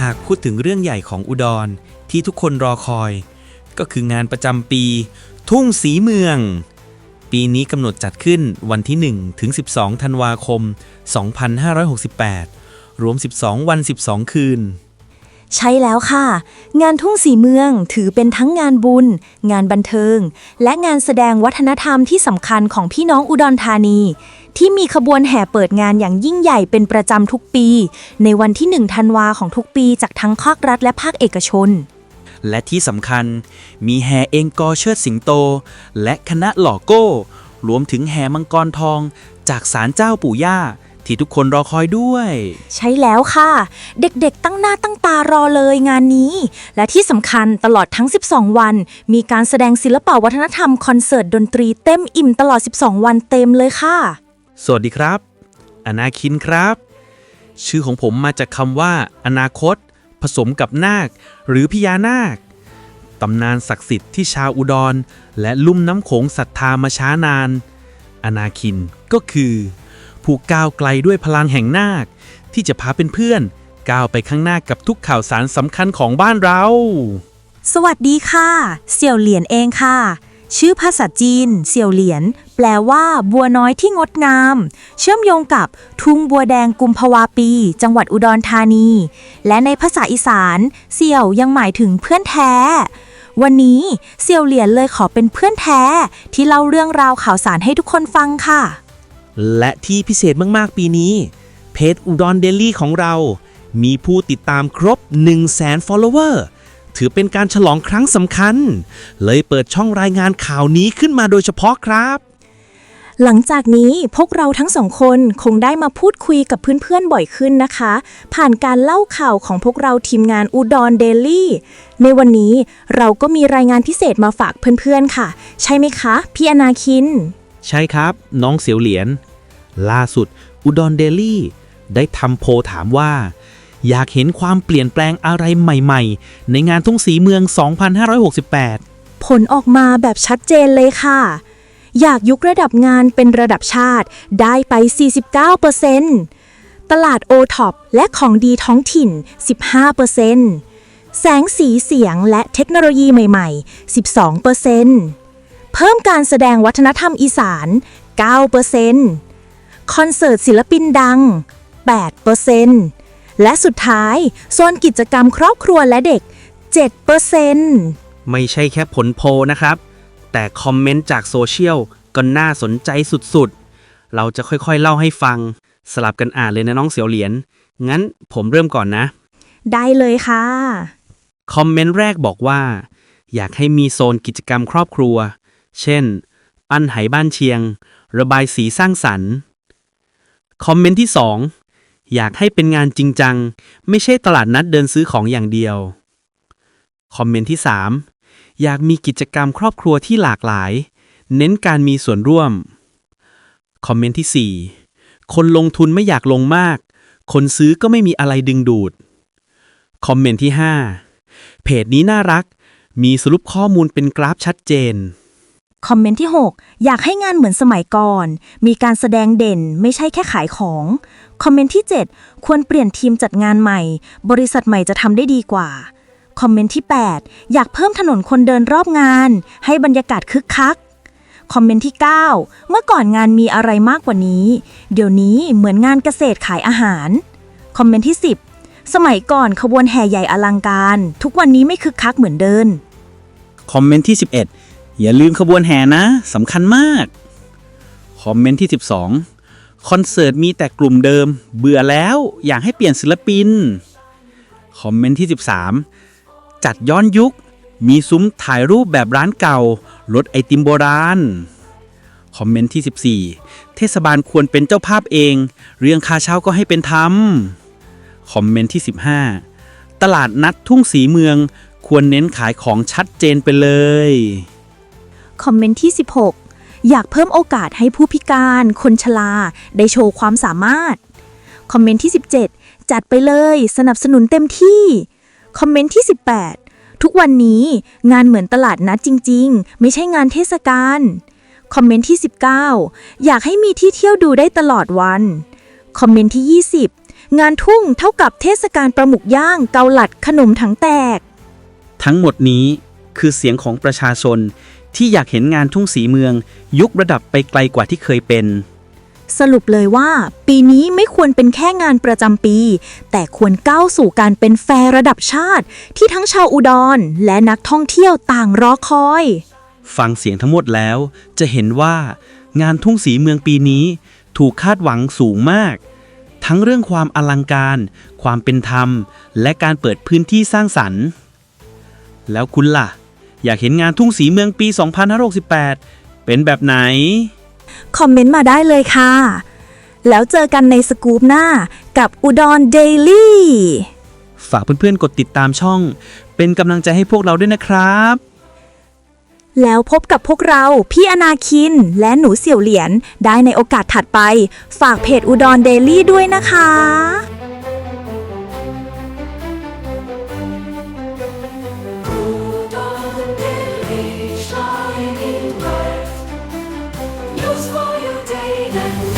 หากพูดถึงเรื่องใหญ่ของอุดรที่ทุกคนรอคอย ก็คืองานประจำปี ทุ่งสีเมือง ปีนี้กำหนดจัดขึ้นวันที่ 1 ถึง 12 ธันวาคม 2568 รวม 12 วัน 12 คืน ใช่แล้วค่ะ งานทุ่งสีเมืองถือเป็นทั้งงานบุญ งานบันเทิง และงานแสดงวัฒนธรรมที่สำคัญของพี่น้องอุดรธานี ที่มีขบวนแห่เปิดงานอย่างยิ่งใหญ่เป็นประจำทุกปี ในวันที่ 1 ธันวาของทุกปีจากทั้งภาครัฐและภาคเอกชน และที่สำคัญ มีแห่เองกอเชิดสิงโต และคณะหล่อโก้ รวมถึงแห่มังกรทอง จากศาลเจ้าปู่ย่าที่ทุกคนรอคอยด้วย ใช่แล้วค่ะ เด็กๆตั้งหน้าตั้งตารอเลยงานนี้ และที่สำคัญตลอดทั้ง 12 วัน มีการแสดงศิลปะวัฒนธรรมคอนเสิร์ตดนตรีเต็มอิ่มตลอด 12 วันเต็มเลยค่ะ สวัสดีครับ อนาคินครับ ชื่อของผมมาจากคำว่า อนาคต ผสมกับนาค หรือพญานาคตำนานศักดิ์สิทธิ์ที่ชาวอุดร และลุ่มน้ำโขงศรัทธามาช้านาน อนาคินก็คือ ผู้ก้าวไกลด้วยพลังแห่งนาค ที่จะพาเป็นเพื่อนก้าวไปข้างหน้ากับทุกข่าวสารสำคัญของบ้านเรา สวัสดีค่ะ เสี่ยวเหรียญเองค่ะ ชื่อภาษาจีน เสี่ยวเหรียญแปลว่า บัวน้อยที่งดงาม เชื่อมโยงกับทุ่งบัวแดงกุมภาวาปี จังหวัดอุดรธานี และในภาษาอีสาน เสี่ยวยังหมายถึงเพื่อนแท้ วันนี้เสี่ยวเหรียญเลยขอเป็นเพื่อนแท้ ที่เล่าเรื่องราวข่าวสารให้ทุกคนฟังค่ะ และที่พิเศษมาก ๆ ปีนี้ เพจอุดรเดลี่ของเรา มีผู้ติดตามครบ 1 0 0 0 0แสน follower ถือเป็นการฉลองครั้งสำคัญ เลยเปิดช่องรายงานข่าวนี้ขึ้นมาโดยเฉพาะครับ หลังจากนี้พวกเราทั้งสองคนคงได้มาพูดคุยกับเพื่อนๆบ่อยขึ้นนะคะ ผ่านการเล่าข่าวของพวกเราทีมงานอุดรเดลี่ในวันนี้เราก็มีรายงานพิเศษมาฝากเพื่อนๆค่ะ ใช่ไหมคะพี่อนาคิน ใช่ครับ น้องเสียวเหรียญล่าสุดอุดรเดลี่ ได้ทำโพลถามว่า อยากเห็นความเปลี่ยนแปลงอะไรใหม่ๆ ในงานทุ่งสีเมือง 2568 ผลออกมาแบบชัดเจนเลยค่ะ อยากยกระดับงานเป็นระดับชาติได้ไป 49%ตลาดโอท็อปและของดีท้องถิ่น 15%แสงสีเสียงและเทคโนโลยีใหม่ ๆ 12%เพิ่มการแสดงวัฒนธรรมอีสาน 9%คอนเสิร์ตศิลปินดัง 8% และสุดท้ายโซนกิจกรรมครอบครัวและเด็ก 7%ไม่ใช่แค่ผลโพลนะครับ แต่คอมเมนต์จากโซเชียลก็น่าสนใจสุดๆ เราจะค่อยๆ เล่าให้ฟัง สลับกันอ่านเลยนะน้องเสียวเหรียญงั้นผมเริ่มก่อนนะ ได้เลยค่ะ คอมเมนต์แรกบอกว่า อยากให้มีโซนกิจกรรมครอบครัว เช่น ปั้นไหบ้านเชียง ระบายสีสร้างสรรค์ คอมเมนต์ที่ 2 อยากให้เป็นงานจริงจัง ไม่ใช่ตลาดนัดเดินซื้อของอย่างเดียว คอมเมนต์ที่ 3 อยากมีกิจกรรมครอบครัวที่หลากหลาย เน้นการมีส่วนร่วม คอมเมนต์ที่ 4 คนลงทุนไม่อยากลงมาก คนซื้อก็ไม่มีอะไรดึงดูด คอมเมนต์ที่ 5 เพจนี้น่ารัก มีสรุปข้อมูลเป็นกราฟชัดเจน คอมเมนต์ที่ 6 อยากให้งานเหมือนสมัยก่อน มีการแสดงเด่นไม่ใช่แค่ขายของ คอมเมนต์ที่ 7 ควรเปลี่ยนทีมจัดงานใหม่ บริษัทใหม่จะทำได้ดีกว่า คอมเมนต์ที่ 8 อยากเพิ่มถนนคนเดินรอบงาน ให้บรรยากาศคึกคัก คอมเมนต์ที่ 9 เมื่อก่อนงานมีอะไรมากกว่านี้ เดี๋ยวนี้เหมือนงานเกษตรขายอาหาร คอมเมนต์ที่ 10 สมัยก่อนขบวนแห่ใหญ่อลังการ ทุกวันนี้ไม่คึกคักเหมือนเดิมคอมเมนต์ที่ 11 อย่าลืมขบวนแห่นะสำคัญมาก คอมเมนต์ที่ 12 คอนเสิร์ตมีแต่กลุ่มเดิม เบื่อแล้วอยากให้เปลี่ยนศิลปิน คอมเมนต์ที่ 13 จัดย้อนยุค มีซุ้มถ่ายรูปแบบร้านเก่ารถไอติมโบราณ คอมเมนต์ที่ 14 เทศบาลควรเป็นเจ้าภาพเอง เรื่องค่าเช่าก็ให้เป็นธรรม คอมเมนต์ที่ 15 ตลาดนัดทุ่งสีเมืองควรเน้นขายของชัดเจนไปเลย คอมเมนต์ที่ 16 อยากเพิ่มโอกาสให้ผู้พิการ คนชราได้โชว์ความสามารถ คอมเมนต์ที่ 17 จัดไปเลยสนับสนุนเต็มที่ คอมเมนต์ที่ 18 ทุกวันนี้งานเหมือนตลาดนัดจริง ๆ ไม่ใช่งานเทศกาล คอมเมนต์ที่ 19 อยากให้มีที่เที่ยวดูได้ตลอดวัน คอมเมนต์ที่ 20 งานทุ่งเท่ากับเทศกาลประหมุกย่างเกาหลัดขนมถังแตก ทั้งหมดนี้คือเสียงของประชาชน ที่อยากเห็นงานทุ่งสีเมือง ยกระดับไปไกลกว่าที่เคยเป็น สรุปเลยว่า ปีนี้ไม่ควรเป็นแค่งานประจำปี แต่ควรก้าวสู่การเป็นแฟร์ระดับชาติ ที่ทั้งชาวอุดร และนักท่องเที่ยวต่างรอคอย ฟังเสียงทั้งหมดแล้ว จะเห็นว่า งานทุ่งสีเมืองปีนี้ ถูกคาดหวังสูงมาก ทั้งเรื่องความอลังการ ความเป็นธรรม และการเปิดพื้นที่สร้างสรรค์ แล้วคุณล่ะ อยากเห็นงานทุ่งสีเมืองปี 2568 เป็นแบบไหน คอมเมนต์มาได้เลยค่ะ แล้วเจอกันในสกู๊ปหน้ากับอุดรเดลี่ฝากเพื่อนๆ กดติดตามช่อง เป็นกำลังใจให้พวกเราด้วยนะครับ แล้วพบกับพวกเราพี่อนาคินและหนูเสี่ยวเหรียญได้ในโอกาสถัดไป ฝากเพจอุดรเดลี่ด้วยนะคะ Friday.